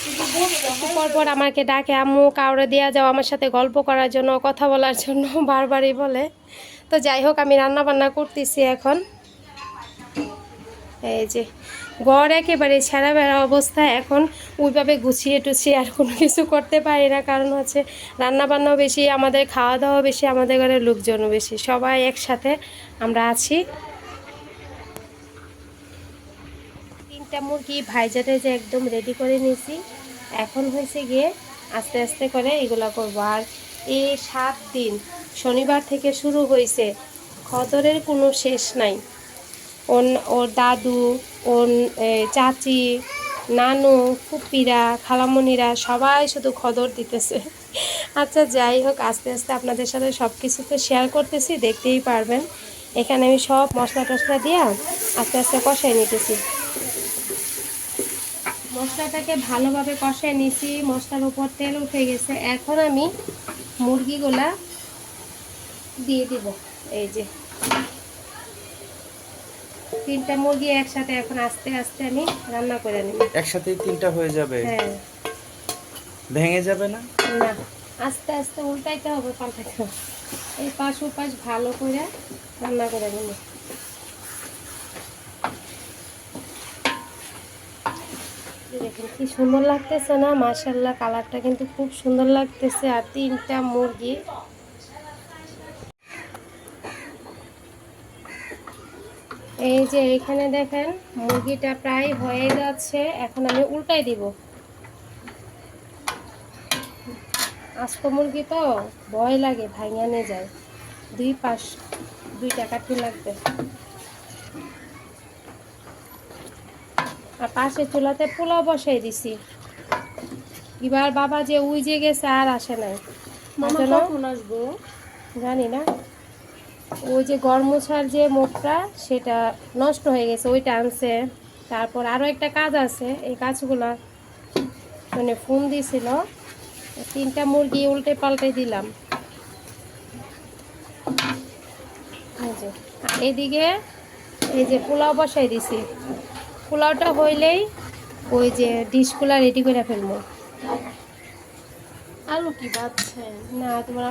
একটু পর পর আমাকে ডাকে, আম্মু, কাউরে দেওয়া যাও আমার সাথে গল্প করার জন্য, কথা বলার জন্য, বারবারই বলে। তো যাই হোক, আমি রান্না বান্না করতেছি এখন। এই যে, ঘর একেবারে ছেঁড়া বেড়া অবস্থা এখন। ওইভাবে গুছিয়ে টুছিয়ে আর কোনো কিছু করতে পারি না। কারণ হচ্ছে রান্না বান্নাও বেশি, আমাদের খাওয়া দাওয়া বেশি, আমাদের ঘরের লোকজনও বেশি। সবাই একসাথে আমরা আছি। তিনটা মুরগি ভাইজাটে যে একদম রেডি করে নিয়েছি, এখন হয়েছে গিয়ে আস্তে আস্তে করে এগুলো করব। আর এই সাত দিন, শনিবার থেকে শুরু হয়েছে, খদরের কোনো শেষ নাই। ওর ওর দাদু, ওর চাচি, নানু, ফুপিরা খালামণিরা সবাই শুধু খদর দিতেছে। আচ্ছা যাই হোক, আস্তে আস্তে আপনাদের সাথে সব কিছু তো শেয়ার করতেছি, দেখতেই পারবেন। এখানে আমি সব মশলা টশলা দিয়ে আস্তে আস্তে কষাই নিতেছি। মশলাটাকে ভালোভাবে কষায় নিছি মশলার উপর তেল উঠে গেছে। এখন আমি মুরগিগুলা দিয়ে দিব। এই যে। তিনটা মুরগি একসাথে এখন আস্তে আস্তে আমি রান্না করে নিব। একসাথে তিনটা হয়ে যাবে? হ্যাঁ। ভেঙে যাবে না? না। আস্তে আস্তে উল্টাইতে হবে পাল্টাইতে হবে। এই পাশ ওপাশ ভালো করে রান্না করে নিব। দেখেন কি সুন্দর লাগতেছে না? মাশাল্লাহ কালারটা কিন্তু খুব সুন্দর লাগতেছে। আর তিনটা মুরগি। এই যে এখানে দেখেন, মুরগিটা প্রায় হয়ে যাচ্ছে। এখন আমি উল্টাই দিব। আস্ত মুরগি তো ভয় লাগে ভাঙা নিয়ে যায়। দুই পাশ দুইটা কাঠি লাগবে? আর পাশে চুলাতে পোলাও বসাই দিছি। এবার বাবা যে উইজে গেছে আর আসে নাই। আসব? জানি না। ওই যে গরমোছার যে মুখটা সেটা নষ্ট হয়ে গেছে ওইটা আনছে। তারপর আরও একটা কাজ আছে এই কাজগুলো মানে ফোন দিছিল। তিনটা মুরগি উল্টে পাল্টে দিলাম। এই যে এদিকে এই যে পোলাও বসাই দিছি। পোলাওটা হইলেই ওই যে ডিশগুলা রেডি করে ফেলব। আলু কি বাচ্ছেন না তোমার